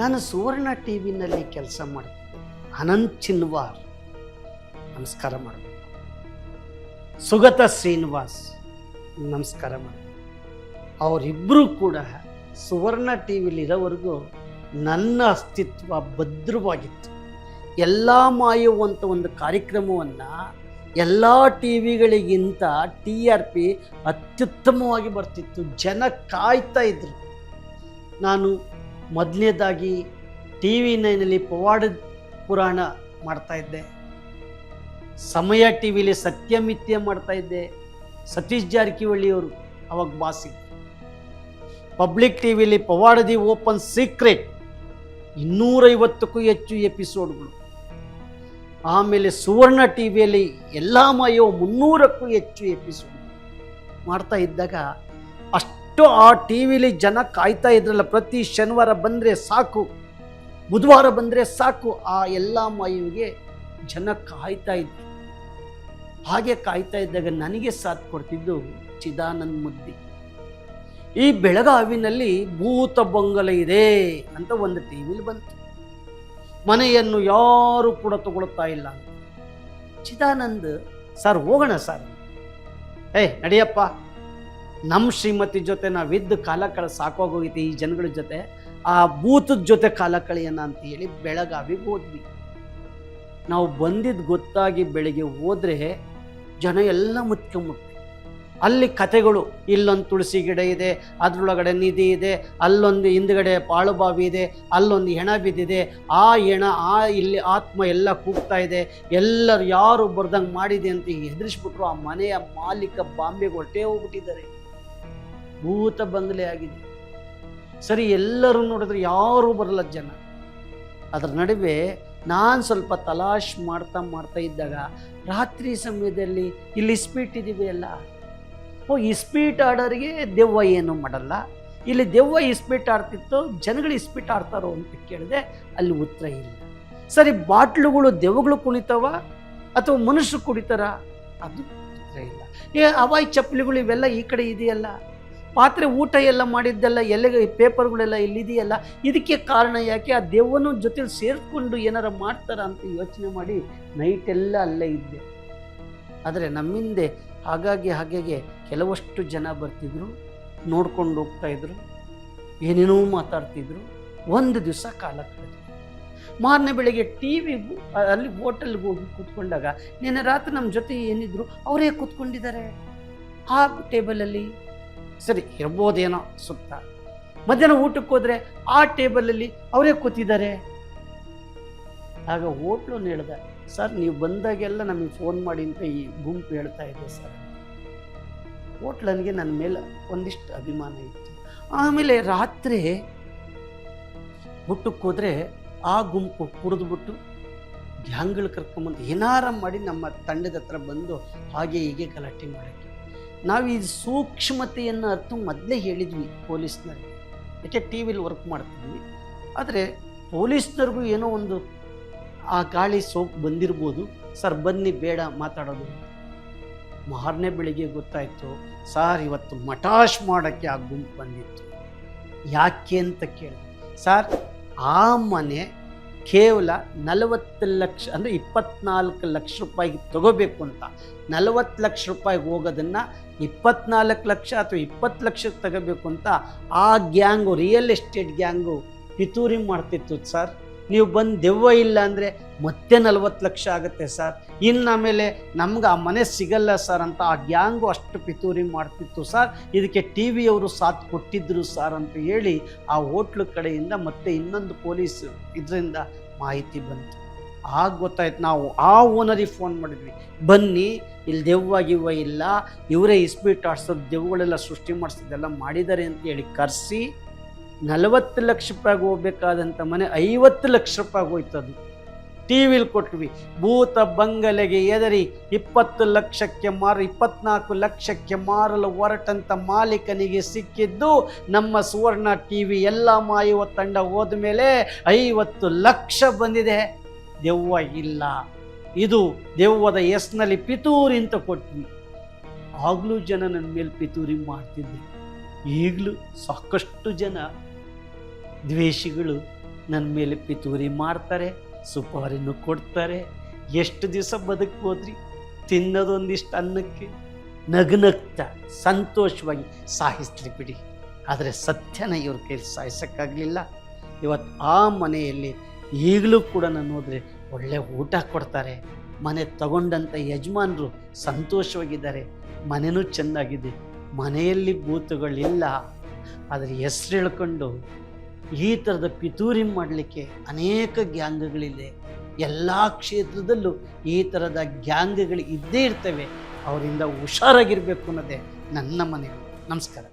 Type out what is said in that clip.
ನಾನು ಸುವರ್ಣ ಟಿ ವಿನಲ್ಲಿ ಕೆಲಸ ಮಾಡ್ತೀನಿ. ಅನಂತ್ ಚಿನ್ವಾರ್. ನಮಸ್ಕಾರ ಮಾಡಬೇಕು ಸುಗತ ಶ್ರೀನಿವಾಸ್. ನಮಸ್ಕಾರ ಮಾಡಬೇಕು ಅವರಿಬ್ಬರೂ ಕೂಡ ಸುವರ್ಣ ಟಿ ವಿಲಿ ಇರೋವರೆಗೂ ನನ್ನ ಅಸ್ತಿತ್ವ ಭದ್ರವಾಗಿತ್ತು. ಎಲ್ಲ ಮಾಯುವಂಥ ಒಂದು ಕಾರ್ಯಕ್ರಮವನ್ನು ಎಲ್ಲ ಟಿ ವಿಗಳಿಗಿಂತ ಟಿ ಆರ್ ಪಿ ಅತ್ಯುತ್ತಮವಾಗಿ ಬರ್ತಿತ್ತು. ಜನ ಕಾಯ್ತಾ ಇದ್ರು. ನಾನು ಮೊದಲನೇದಾಗಿ ಟಿ ವಿ ನೈನಲ್ಲಿ ಪವಾಡ ಪುರಾಣ ಮಾಡ್ತಾ ಇದ್ದೆ. ಸಮಯ ಟಿ ವಿಲಿ ಸತ್ಯಮಿತ್ಯ ಮಾಡ್ತಾ ಇದ್ದೆ. ಸತೀಶ್ ಜಾರಕಿಹೊಳಿಯವರು ಅವಾಗ ಬಾಸಿ ಪಬ್ಲಿಕ್ ಟಿ ವಿಲಿ ಪವಾಡ ದಿ ಓಪನ್ ಸೀಕ್ರೆಟ್ ಇನ್ನೂರೈವತ್ತಕ್ಕೂ ಹೆಚ್ಚು ಎಪಿಸೋಡ್ಗಳು ಆಮೇಲೆ ಸುವರ್ಣ ಟಿ ವಿಯಲ್ಲಿ ಎಲ್ಲ ಮಾಯೋ ಮುನ್ನೂರಕ್ಕೂ ಹೆಚ್ಚು ಎಪಿಸೋಡ್ ಮಾಡ್ತಾ ಇದ್ದಾಗ ಅಷ್ಟು ಆ ಟಿ ವಿಲಿ ಜನ ಕಾಯ್ತಾ ಇದ್ರಲ್ಲ, ಪ್ರತಿ ಶನಿವಾರ ಬಂದರೆ ಸಾಕು, ಬುಧವಾರ ಬಂದರೆ ಸಾಕು, ಆ ಎಲ್ಲ ಮಾಯುವಿಗೆ ಜನ ಕಾಯ್ತಾ ಇದ್ರು. ಹಾಗೆ ಕಾಯ್ತಾ ಇದ್ದಾಗ ನನಗೆ ಸಾಥ್ ಕೊಡ್ತಿದ್ದು ಚಿದಾನಂದ ಮುದ್ದಿ. ಈ ಬೆಳಗಾವಿನಲ್ಲಿ ಭೂತ ಬಂಗಲೆ ಇದೆ ಅಂತ ಒಂದು ಟಿ ವಿಲಿ ಬಂತು. ಮನೆಯನ್ನು ಯಾರು ಕೂಡ ತಗೊಳ್ತಾ ಇಲ್ಲ ಚಿದಾನಂದ್, ಸರ್, ಹೋಗೋಣ ಸರ್. ಏ ನಡಿಯಪ್ಪ. ನಮ್ಮ ಶ್ರೀಮತಿ ಜೊತೆ ನಾವಿದ್ದು ಕಾಲ ಕಳ ಸಾಕೋಗೋಗೈತಿ ಈ ಜನಗಳ ಜೊತೆ. ಆ ಭೂತದ ಜೊತೆ ಕಾಲ ಕಳೆಯೋಣ ಅಂತ ಹೇಳಿ ಬೆಳಗಾವಿಗೆ ಹೋದ್ವಿ. ನಾವು ಬಂದಿದ್ದು ಗೊತ್ತಾಗಿ ಬೆಳಿಗ್ಗೆ ಹೋದ್ರೆ ಜನ ಎಲ್ಲ ಮುಚ್ಕೊಂಬಿಟ್ಟು ಅಲ್ಲಿ ಕತೆಗಳು, ಇಲ್ಲೊಂದು ತುಳಸಿ ಗಿಡ ಇದೆ, ಅದರೊಳಗಡೆ ನಿಧಿ ಇದೆ, ಅಲ್ಲೊಂದು ಹಿಂದ್ಗಡೆ ಪಾಳುಬಾವಿ ಇದೆ, ಅಲ್ಲೊಂದು ಹೆಣ ಬಿದ್ದಿದೆ, ಆ ಹೆಣ, ಆ ಇಲ್ಲಿ ಆತ್ಮ ಎಲ್ಲ ಕೂಗ್ತಾ ಇದೆ, ಎಲ್ಲರೂ ಯಾರು ಬರ್ದಂಗೆ ಮಾಡಿದೆ ಅಂತ ಹೆದರಿಸ್ಬಿಟ್ರು ಆ ಮನೆಯ ಮಾಲೀಕ ಬಾಂಬೆಗೆ ಹೊಟ್ಟೆ ಹೋಗ್ಬಿಟ್ಟಿದ್ದಾರೆ. ಭೂತ ಬಂಗಲೆ ಆಗಿದೆ. ಸರಿ, ಎಲ್ಲರೂ ನೋಡಿದ್ರೆ ಯಾರೂ ಬರಲ್ಲ ಜನ. ಅದರ ನಡುವೆ ನಾನು ಸ್ವಲ್ಪ ತಲಾಶ್ ಮಾಡ್ತಾ ಮಾಡ್ತಾ ಇದ್ದಾಗ ರಾತ್ರಿ ಸಮಯದಲ್ಲಿ ಇಲ್ಲಿ ಸ್ಪೀಟ್ ಅಲ್ಲ? ಓ ಇಸ್ಪೀಟ್ ಆಡೋರಿಗೆ ದೆವ್ವ ಏನು ಮಾಡಲ್ಲ? ಇಲ್ಲಿ ದೆವ್ವ ಇಸ್ಪೀಟ್ ಆಡ್ತಿತ್ತು, ಜನಗಳು ಇಸ್ಪೀಟ್ ಆಡ್ತಾರೋ ಅಂತ ಕೇಳಿದೆ, ಅಲ್ಲಿ ಉತ್ತರ ಇಲ್ಲ. ಸರಿ, ಬಾಟ್ಲುಗಳು ದೆವ್ವಗಳು ಕುಣಿತಾವ ಅಥವಾ ಮನುಷ್ಯರು ಕುಡಿತಾರ ಅದು ಉತ್ತರ ಇಲ್ಲ. ಏ ಅವಾಯ್ ಚಪ್ಪಲಿಗಳು ಇವೆಲ್ಲ ಈ ಕಡೆ ಇದೆಯಲ್ಲ? ಪಾತ್ರೆ ಊಟ ಎಲ್ಲ ಮಾಡಿದ್ದೆಲ್ಲ ಎಲ್ಲ ಪೇಪರ್ಗಳೆಲ್ಲ ಎಲ್ಲಿದೆಯಲ್ಲ ಇದಕ್ಕೆ ಕಾರಣ ಯಾಕೆ? ಆ ದೆವ್ವನ ಜೊತೆಲಿ ಸೇರಿಕೊಂಡು ಏನಾರ ಮಾಡ್ತಾರ ಅಂತ ಯೋಚನೆ ಮಾಡಿ ನೈಟೆಲ್ಲ ಅಲ್ಲೇ ಇದ್ದೆ. ಆದರೆ ನಮ್ಮಿಂದೆ ಹಾಗಾಗಿ ಹಾಗಾಗಿ ಕೆಲವಷ್ಟು ಜನ ಬರ್ತಿದ್ರು, ನೋಡ್ಕೊಂಡು ಹೋಗ್ತಾ ಇದ್ರು, ಏನೇನೋ ಮಾತಾಡ್ತಿದ್ರು. ಒಂದು ದಿವಸ ಕಾಲ ಮಾರನೇ ಬೆಳಿಗ್ಗೆ ಟಿ ವಿಗೂ ಅಲ್ಲಿ ಹೋಟೆಲ್ಗೆ ಹೋಗಿ ಕೂತ್ಕೊಂಡಾಗ, ನಿನ್ನೆ ರಾತ್ರಿ ನಮ್ಮ ಜೊತೆ ಏನಿದ್ರು, ಅವರೇ ಕೂತ್ಕೊಂಡಿದ್ದಾರೆ. ಆ ಟೇಬಲಲ್ಲಿ ಸರಿ, ಇರ್ಬೋದೇನೋ ಸುತ್ತ. ಮಧ್ಯಾಹ್ನ ಊಟಕ್ಕೆ ಹೋದ್ರೆ ಆ ಟೇಬಲಲ್ಲಿ ಅವರೇ ಕೂತಿದ್ದಾರೆ. ಆಗ ಹೋಟ್ಲು ಹೇಳ್ದೆ, ಸರ್, ನೀವು ಬಂದಾಗೆಲ್ಲ ನಮಗೆ ಫೋನ್ ಮಾಡಿ ಅಂತ ಈ ಗುಂಪು ಹೇಳ್ತಾ ಇದೆ, ಸರ್. ಹೋಟ್ಲನಿಗೆ ನನ್ನ ಮೇಲೆ ಒಂದಿಷ್ಟು ಅಭಿಮಾನ ಇತ್ತು. ಆಮೇಲೆ ರಾತ್ರಿ ಊಟಕ್ಕೆ ಹೋದರೆ ಆ ಗುಂಪು ಕುಡಿದ್ಬಿಟ್ಟು ಗ್ಯಾಂಗ್ಗಳು ಕರ್ಕೊಂಬಂದು ಏನಾರ ಮಾಡಿ ನಮ್ಮ ತಂಡದ ಹತ್ರ ಬಂದು ಹಾಗೆ ಹೀಗೆ ಗಲಾಟೆ ಮಾಡೋಕ್ಕೆ ನಾವು ಈ ಸೂಕ್ಷ್ಮತೆಯನ್ನು ಅರ್ಥ ಮೊದಲೇ ಹೇಳಿದ್ವಿ ಪೊಲೀಸ್ನಲ್ಲಿ ಯಾಕೆ ಟಿ ವಿಲಿ ವರ್ಕ್ ಮಾಡ್ತೀವಿ ಆದರೆ ಪೊಲೀಸ್ನವ್ರಿಗೂ ಏನೋ ಒಂದು ಆ ಗಾಳಿ ಸೋಪ್ ಬಂದಿರ್ಬೋದು. ಸರ್, ಬನ್ನಿ, ಬೇಡ ಮಾತಾಡೋದು. ಮಾರನೇ ಬೆಳಿಗ್ಗೆ ಗೊತ್ತಾಯಿತು, ಸಾರ್, ಇವತ್ತು ಮಟಾಶ್ ಮಾಡೋಕ್ಕೆ ಆ ಗುಂಪು ಬಂದಿತ್ತು. ಯಾಕೆ ಅಂತ ಕೇಳಿ ಸರ್, ಆ ಮನೆ ಕೇವಲ ನಲವತ್ತು ಲಕ್ಷ, ಅಂದರೆ ಇಪ್ಪತ್ನಾಲ್ಕು ಲಕ್ಷ ರೂಪಾಯಿಗೆ ತಗೋಬೇಕು ಅಂತ. ನಲವತ್ತು ಲಕ್ಷ ರೂಪಾಯಿಗೆ ಹೋಗೋದನ್ನು ಇಪ್ಪತ್ನಾಲ್ಕು ಲಕ್ಷ ಅಥವಾ ಇಪ್ಪತ್ತು ಲಕ್ಷಕ್ಕೆ ತಗೋಬೇಕು ಅಂತ ಆ ಗ್ಯಾಂಗು ರಿಯಲ್ ಎಸ್ಟೇಟ್ ಗ್ಯಾಂಗು ಪಿತೂರಿ ಮಾಡ್ತಿತ್ತು ಸರ್. ನೀವು ಬಂದು ದೆವ್ವ ಇಲ್ಲ ಅಂದರೆ ಮತ್ತೆ ನಲ್ವತ್ತು ಲಕ್ಷ ಆಗುತ್ತೆ ಸರ್. ಇನ್ನು ಆಮೇಲೆ ನಮ್ಗೆ ಆ ಮನೆ ಸಿಗಲ್ಲ ಸರ್ ಅಂತ ಆ ಗ್ಯಾಂಗು ಅಷ್ಟು ಪಿತೂರಿ ಮಾಡ್ತಿತ್ತು ಸರ್. ಇದಕ್ಕೆ ಟಿ ವಿಯವರು ಸಾಥ್ ಕೊಟ್ಟಿದ್ದರು ಸರ್ ಅಂತ ಹೇಳಿ ಆ ಹೋಟ್ಲು ಕಡೆಯಿಂದ ಮತ್ತೆ ಇನ್ನೊಂದು ಪೊಲೀಸ್ ಇದರಿಂದ ಮಾಹಿತಿ ಬಂತು. ಆಗ ಗೊತ್ತಾಯ್ತು ನಾವು ಆ ಓನರಿಗೆ ಫೋನ್ ಮಾಡಿದ್ವಿ. ಬನ್ನಿ, ಇಲ್ಲಿ ದೆವ್ವ ಗಿವ್ವ ಇಲ್ಲ, ಇವರೇ ಇಸ್ಪೀಟ್ ಆಡ್ಸೋದು, ದೆವ್ವಗಳೆಲ್ಲ ಸೃಷ್ಟಿ ಮಾಡಿಸೋದೆಲ್ಲ ಮಾಡಿದ್ದಾರೆ ಅಂತ ಹೇಳಿ ಕರೆಸಿ ನಲವತ್ತು ಲಕ್ಷ ರೂಪಾಯಿಗೆ ಹೋಗ್ಬೇಕಾದಂಥ ಮನೆ ಐವತ್ತು ಲಕ್ಷ ರೂಪಾಯಿಗೆ ಹೋಯ್ತದು ಟಿ ವಿಲಿ ಕೊಟ್ವಿ, ಭೂತ ಬಂಗಲೆಗೆ ಎದರಿ ಇಪ್ಪತ್ತು ಲಕ್ಷಕ್ಕೆ ಮಾರು, ಇಪ್ಪತ್ನಾಲ್ಕು ಲಕ್ಷಕ್ಕೆ ಮಾರಲು ಹೊರಟಂಥ ಮಾಲೀಕನಿಗೆ ಸಿಕ್ಕಿದ್ದು ನಮ್ಮ ಸುವರ್ಣ ಟಿ ವಿ ಎಲ್ಲ ಮಾಯುವ ತಂಡ ಹೋದ ಮೇಲೆ ಐವತ್ತು ಲಕ್ಷ ಬಂದಿದೆ. ದೆವ್ವ ಇಲ್ಲ. ಇದು ದೆವ್ವದ ಎಸ್ನಲ್ಲಿ ಪಿತೂರಿ ಅಂತ ಕೊಟ್ವಿ. ಆಗಲೂ ಜನ ನನ್ನ ಮೇಲೆ ಪಿತೂರಿ ಮಾಡ್ತಿದ್ದೆ. ಈಗಲೂ ಸಾಕಷ್ಟು ಜನ ದ್ವೇಷಿಗಳು ನನ್ನ ಮೇಲೆ ಪಿತೂರಿ ಮಾಡ್ತಾರೆ ಸುಪಾರಿನೂ ಕೊಡ್ತಾರೆ. ಎಷ್ಟು ದಿವಸ ಬದುಕ್ಬೋದ್ರಿ ತಿನ್ನೋದೊಂದಿಷ್ಟು ಅನ್ನಕ್ಕೆ ನಗ್ನಗ್ತಾ, ಸಂತೋಷವಾಗಿ ಸಾಯಿಸ್ಲಿ ಬಿಡಿ. ಆದರೆ ಸತ್ಯನ ಇವ್ರ ಕೈಲಿ ಸಾಯಿಸೋಕ್ಕಾಗಲಿಲ್ಲ. ಇವತ್ತು ಆ ಮನೆಯಲ್ಲಿ ಈಗಲೂ ಕೂಡ ನಾನು ಹೋದರೆ ಒಳ್ಳೆ ಊಟ ಕೊಡ್ತಾರೆ. ಮನೆ ತಗೊಂಡಂಥ ಯಜಮಾನರು ಸಂತೋಷವಾಗಿದ್ದಾರೆ. ಮನೆಯೂ ಚೆನ್ನಾಗಿದೆ. ಮನೆಯಲ್ಲಿ ಭೂತಗಳಿಲ್ಲ. ಆದರೆ ಹೆಸ್ರು ಹೇಳ್ಕೊಂಡು ಈ ಥರದ ಪಿತೂರಿ ಮಾಡಲಿಕ್ಕೆ ಅನೇಕ ಗ್ಯಾಂಗ್ಗಳಿದೆ. ಎಲ್ಲ ಕ್ಷೇತ್ರದಲ್ಲೂ ಈ ಥರದ ಗ್ಯಾಂಗ್ಗಳು ಇದ್ದೇ ಇರ್ತವೆ. ಅವರಿಂದ ಹುಷಾರಾಗಿರಬೇಕು ಅನ್ನೋದೇ ನನ್ನ ಮನೆಯವರು ನಮಸ್ಕಾರ.